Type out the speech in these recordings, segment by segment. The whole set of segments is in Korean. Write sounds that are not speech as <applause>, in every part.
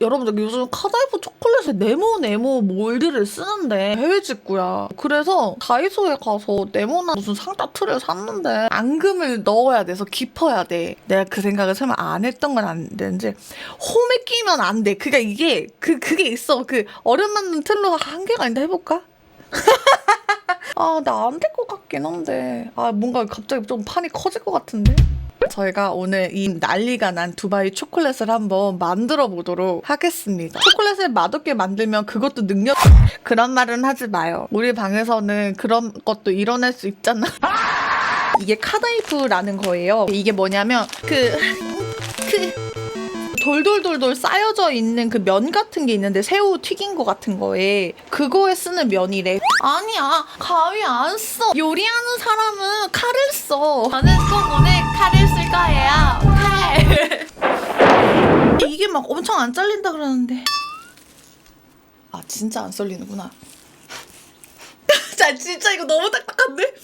여러분들 요즘 카다이브 초콜릿에 네모 네모 몰드를 쓰는데 해외 직구야. 그래서 다이소에 가서 네모나 무슨 상자 틀을 샀는데 앙금을 넣어야 돼서 깊어야 돼. 내가 그 생각을 설마 안 했던 건 안 되는지 홈에 끼면 안 돼. 그니까 이게 그 그게 있어. 그 얼음 맞는 틀로 한 개가 있는데 해볼까? <laughs> 아, 나 안 될 것 같긴 한데. 아, 뭔가 갑자기 좀 판이 커질 것 같은데? 저희가 오늘 이 난리가 난 두바이 초콜릿을 한번 만들어 보도록 하겠습니다. 초콜릿을 맛없게 만들면 그것도 능력 <laughs> 그런 말은 하지 마요. 우리 방에서는 그런 것도 이뤄낼 수 있잖아. <laughs> 이게 카다이프라는 거예요. 이게 뭐냐면 그 그 돌돌돌돌 쌓여져 있는 그 면 같은 게 있는데 새우 튀긴 거 같은 거에 그거에 쓰는 면이래. 아니야 가위 안 써. 요리하는 사람은 칼을 써. 저는 꼭 오늘 칼을 쓸 거예요. 칼. <laughs> 이게 막 엄청 안 잘린다 그러는데. 아 진짜 안 썰리는구나. <laughs> 자 진짜 이거 너무 딱딱한데?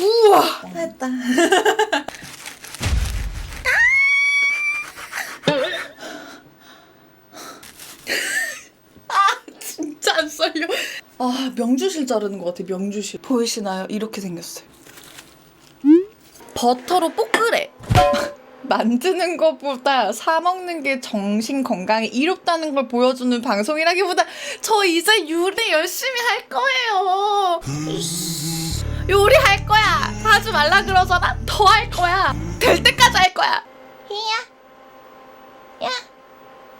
우와 됐다. <laughs> 아 진짜 안 썰려. 아 명주실 자르는 것 같아 명주실. 보이시나요? 이렇게 생겼어요. 버터로 볶으래. <laughs> 만드는 것보다 사 먹는 게 정신 건강에 이롭다는 걸 보여주는 방송이라기보다 저 이제 요리 열심히 할 거예요. 요리 할 거야. 하지 말라 그러잖아. 더 할 거야. 될 때까지 할 거야. 야, 야,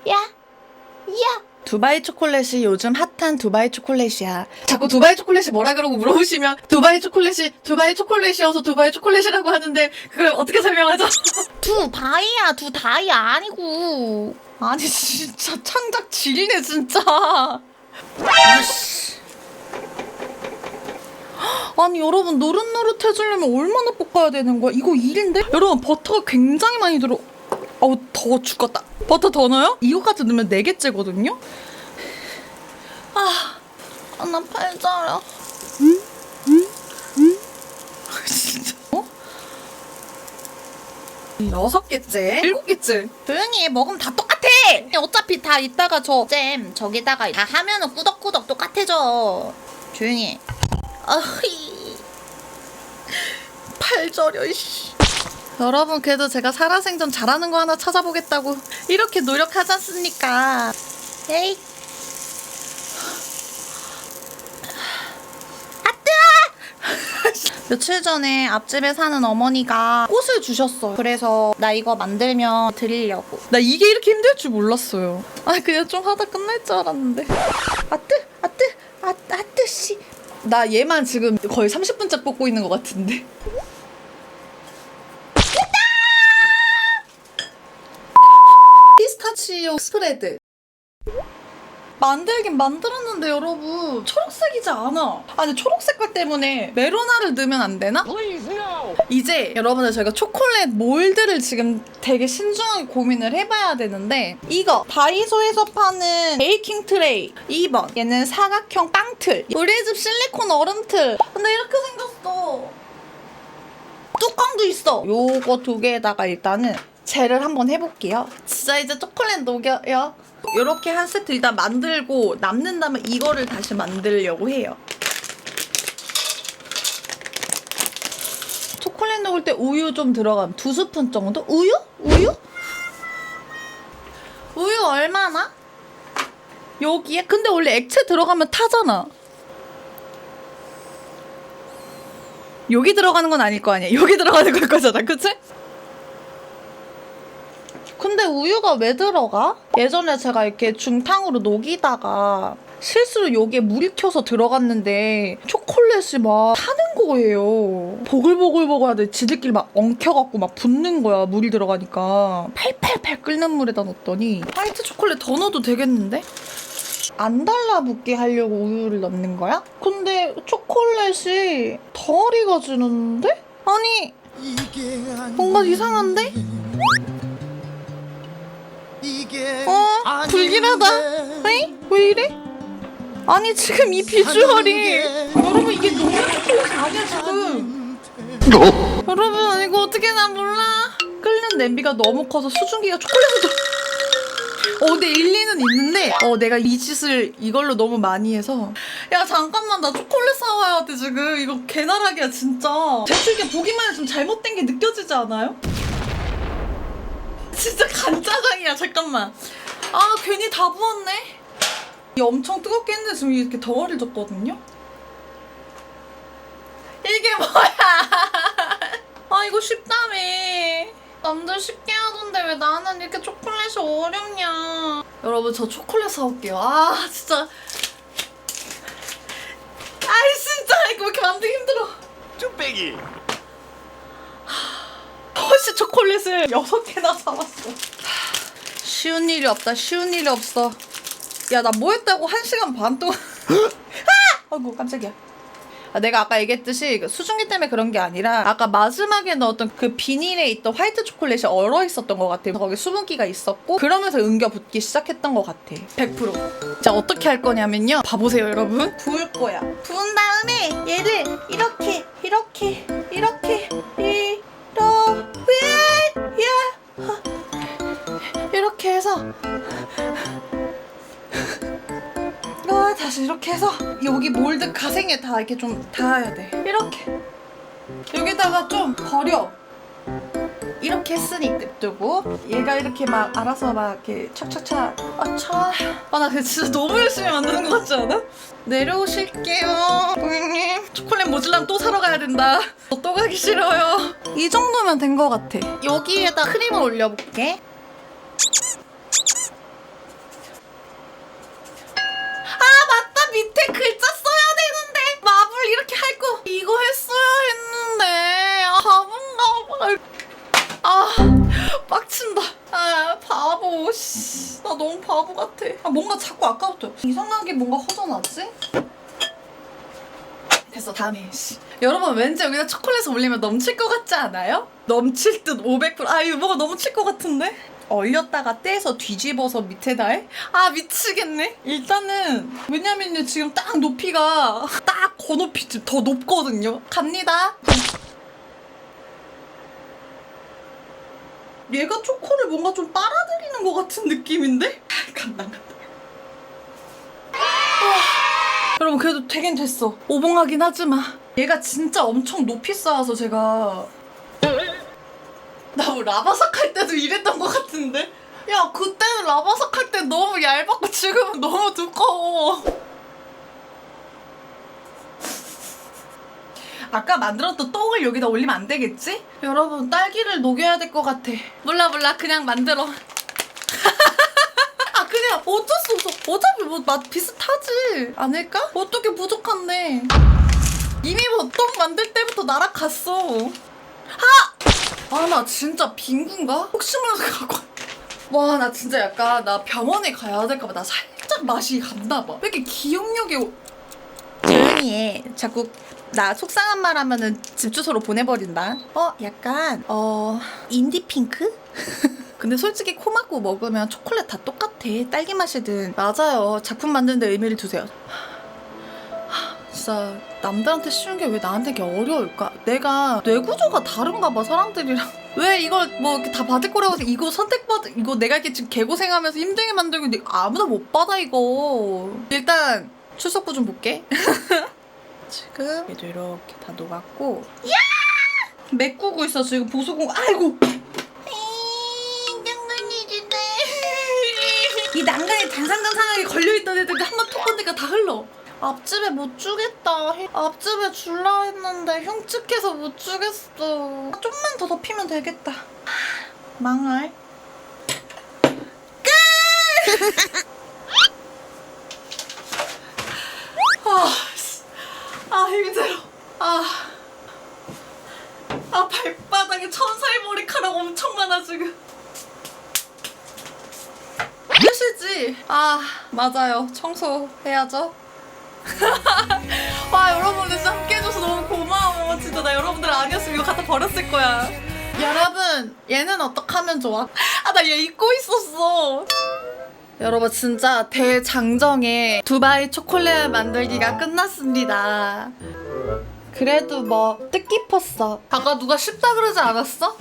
야, 야. 두바이 초콜릿이 요즘 핫한 두바이 초콜릿이야. 자꾸 두바이 초콜릿이 뭐라 그러고 물어보시면 두바이 초콜릿이 두바이 초콜릿이어서 두바이 초콜릿이라고 하는데 그걸 어떻게 설명하죠? <laughs> 두 바이야, 두 다이 아니고. 아니 진짜 창작 지리네 진짜. 아씨. 아니 여러분 노릇노릇해지려면 얼마나 볶아야 되는 거야? 이거 일인데? 여러분 버터가 굉장히 많이 들어. 어우 더워 죽겠다. 버터 더 넣어요? 이거까지 넣으면 4개째거든요? 아, 아, 나 팔자려. 진짜? 어? 여섯 개째? 일곱 개째? 조용히 해. 먹으면 다 똑같아. 어차피 다 이따가 저 잼 저기다가 다 하면은 꾸덕꾸덕 똑같아져. 조용히 해. 아휘. 팔 저려 씨. 여러분 그래도 제가 살아생전 잘하는 거 하나 찾아보겠다고 이렇게 노력하지 않습니까? 에이. 며칠 전에 앞집에 사는 어머니가 꽃을 주셨어요. 그래서 나 이거 만들면 드리려고. 나 이게 이렇게 힘들 줄 몰랐어요. 아 그냥 좀 하다 끝날 줄 알았는데. 아뜨 아뜨 아 아뜨 씨. 나 얘만 지금 거의 30분째 뽑고 있는 것 같은데. 피스타치오 스프레드. 만들긴 만들었는데 여러분. 초록색이지 않아. 아니 초록색깔 때문에 메로나를 넣으면 안 되나? 이제 여러분들 저희가 초콜릿 몰드를 지금 되게 신중하게 고민을 해봐야 되는데 이거 다이소에서 파는 베이킹 트레이 2번. 얘는 사각형 빵틀. 우리 집 실리콘 얼음틀. 근데 이렇게 생겼어. 뚜껑도 있어. 요거 두 개에다가 일단은 젤을 한번 해볼게요 진짜 이제 초콜릿 녹여요 이렇게 한 세트 일단 만들고 남는다면 이거를 다시 만들려고 해요 초콜릿 녹을 때 우유 좀 들어가면 두 스푼 정도? 우유? 우유? 우유 얼마나? 여기에? 근데 원래 액체 들어가면 타잖아. 여기 들어가는 건 아닐 거 아니야. 여기 들어가는 걸 거잖아. 그치? 근데 우유가 왜 들어가? 예전에 제가 이렇게 중탕으로 녹이다가 실수로 여기에 물이 튀어서 들어갔는데 초콜릿이 막 타는 거예요. 보글보글보글 하는데 지들끼리 막 엉켜갖고 막 붙는 거야. 물이 들어가니까. 팔팔팔 끓는 물에다 넣었더니 화이트 초콜릿 더 넣어도 되겠는데? 안 달라붙게 하려고 우유를 넣는 거야? 근데 초콜릿이 덜 익어지는데? 아니 뭔가 이상한데? 어? 불길하다. 에이? 왜 이래? 아니 지금 이 비주얼이 여러분 이게 너무 아니야 지금 여러분 이거 어떻게 나 몰라 끓는 냄비가 너무 커서 수증기가 초콜릿을 좀- 어 근데 일리는 있는데 어 내가 이 짓을 이걸로 너무 많이 해서 야 잠깐만 나 초콜릿 사와야 돼 지금 이거 개나락이야 진짜 대충 이게 보기만 해도 좀 잘못된 게 느껴지지 않아요? 진짜 간짜장이야 잠깐만. 아 괜히 다 부었네. 이 엄청 뜨겁게 했는데 지금 이렇게 덩어리를 줬거든요? 이게 뭐야? <laughs> 아 이거 쉽다며. 남들 쉽게 하던데 왜 나는 이렇게 초콜릿이 어렵냐? 여러분 저 초콜릿 사올게요. 아 진짜. 아이 진짜. 이거 왜 이렇게 만들기 힘들어? 쭈빼기 허쉬 초콜릿을 여섯 개나 사왔어 쉬운 일이 없다 쉬운 일이 없어 야 나 뭐 했다고 한 시간 반 동안 <laughs> 아! 아이고 깜짝이야 아, 내가 아까 얘기했듯이 그 수증기 때문에 그런 게 아니라 아까 마지막에 넣었던 그 비닐에 있던 화이트 초콜릿이 얼어 있었던 것 같아. 거기 수분기가 있었고 그러면서 응겨 붙기 시작했던 것 같아. 100%. 자 어떻게 할 거냐면요. 봐보세요 여러분. 부을 거야. 부은 다음에 얘를 이렇게 이렇게 이렇게 해서 아, 다시 이렇게 해서 여기 몰드 가생에 다 이렇게 좀 닿아야 돼. 이렇게. 여기다가 좀 버려. 이렇게 했으니 냅두고 얘가 이렇게 막 알아서 막 이렇게 착착착 아차 아나 진짜 너무 열심히 만드는 것 같지 않아? 내려오실게요 고객님 초콜릿 모질라면 또 사러 가야 된다 저또 가기 싫어요 이 정도면 된 것 같아 여기에다 크림을 올려볼게 밑에 글자 써야 되는데 마블 이렇게 할 거 이거 했어야 했는데 아 바본가 봐. 아 빡친다 아 바보 씨. 나 너무 바보 같아 아 뭔가 자꾸 아까부터 이상하게 뭔가 허전하지? 됐어 다음에 씨. 여러분 왠지 여기다 초콜릿을 올리면 넘칠 것 같지 않아요? 넘칠 듯 500% 아유 뭐가 넘칠 것 같은데? 얼렸다가 떼서 뒤집어서 밑에다 해? 아 미치겠네. 일단은 왜냐면요 지금 딱 높이가 딱거 높이 더 높거든요. 갑니다. 얘가 초코를 뭔가 좀 빨아들이는 것 같은 느낌인데? <laughs> 간다 간다. 아, 여러분 그래도 되긴 됐어. 오봉하긴 하지만 얘가 진짜 엄청 높이 쌓아서 제가 나 뭐 라바삭 할 때도 이랬던 것 같은데? 야 그때는 라바삭 할 때 너무 얇았고 지금은 너무 두꺼워. 아까 만들었던 떡을 여기다 올리면 안 되겠지? 여러분 딸기를 녹여야 될 것 같아. 몰라 몰라. 그냥 만들어. <laughs> 아 그냥 어쩔 수 없어. 어차피 뭐 맛 비슷하지 않을까? 어떻게 부족한데? 이미 뭐떡 만들 때부터 날아갔어. 아 나 진짜 빙구인가? 혹시 몰라서 갖고 와 나 진짜 약간 나 병원에 가야 될까봐 나 살짝 맛이 갔나봐. 왜 이렇게 기억력이 오- 조용히 해 자꾸 나 속상한 말 하면은 집 주소로 보내버린다. 어 약간 어 인디핑크? <laughs> 근데 솔직히 코 막고 먹으면 초콜릿 다 똑같아. 딸기 맛이든. 맞아요. 작품 만드는데 의미를 두세요 진짜 남들한테 쉬운 게 왜 나한테 이렇게 어려울까? 내가 뇌 구조가 다른가 봐 사람들이랑. <laughs> 왜 이걸 뭐 이렇게 다 받을 거라고 해서 이거 선택받 이거 내가 이렇게 지금 개고생하면서 힘들게 만들고 있는데 아무나 못 받아 이거. 일단 출석부 좀 볼게. <laughs> 지금 얘도 이렇게 다 녹았고. 야! 메꾸고 있어 지금 보수공. 아이고! 이 난간에 단상단상하게 걸려있던 애들 한번톡 건드니까 다 흘러 앞집에 못 주겠다 앞집에 줄라 했는데 흉측해서 못 주겠어 좀만 더 덮이면 되겠다 망할 끝! <laughs> 아, 씨. 아 힘들어 아, 아 발바닥에 천사의 머리카락 엄청 많아 지금 끝이지. 아, 맞아요. 청소해야죠. <laughs> 와, 여러분들 진짜 함께 해줘서 너무 고마워. 진짜 나 여러분들 아니었으면 이거 갖다 버렸을 거야. 여러분, 얘는 어떻게 하면 좋아? 아, 나 얘 잊고 있었어. 여러분, 진짜 대장정의 두바이 초콜릿 만들기가 끝났습니다. 그래도 뭐 뜻깊었어. 아까 누가 쉽다 그러지 않았어?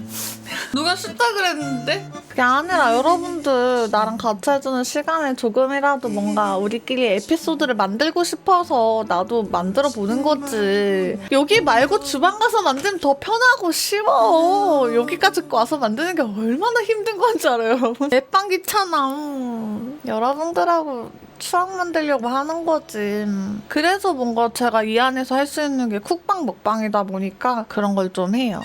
누가 쉽다 그랬는데? 그게 아니라 여러분들 나랑 같이 해주는 시간에 조금이라도 뭔가 우리끼리 에피소드를 만들고 싶어서 나도 만들어 보는 거지. 여기 말고 주방 가서 만들면 더 편하고 쉬워. 여기까지 와서 만드는 게 얼마나 힘든 건지 알아요, 여러분. <laughs> 내 빵 귀찮아. 음. 여러분들하고 추억 만들려고 하는 거지. 그래서 뭔가 제가 이 안에서 할 수 있는 게 쿡방 먹방이다 보니까 그런 걸 좀 해요.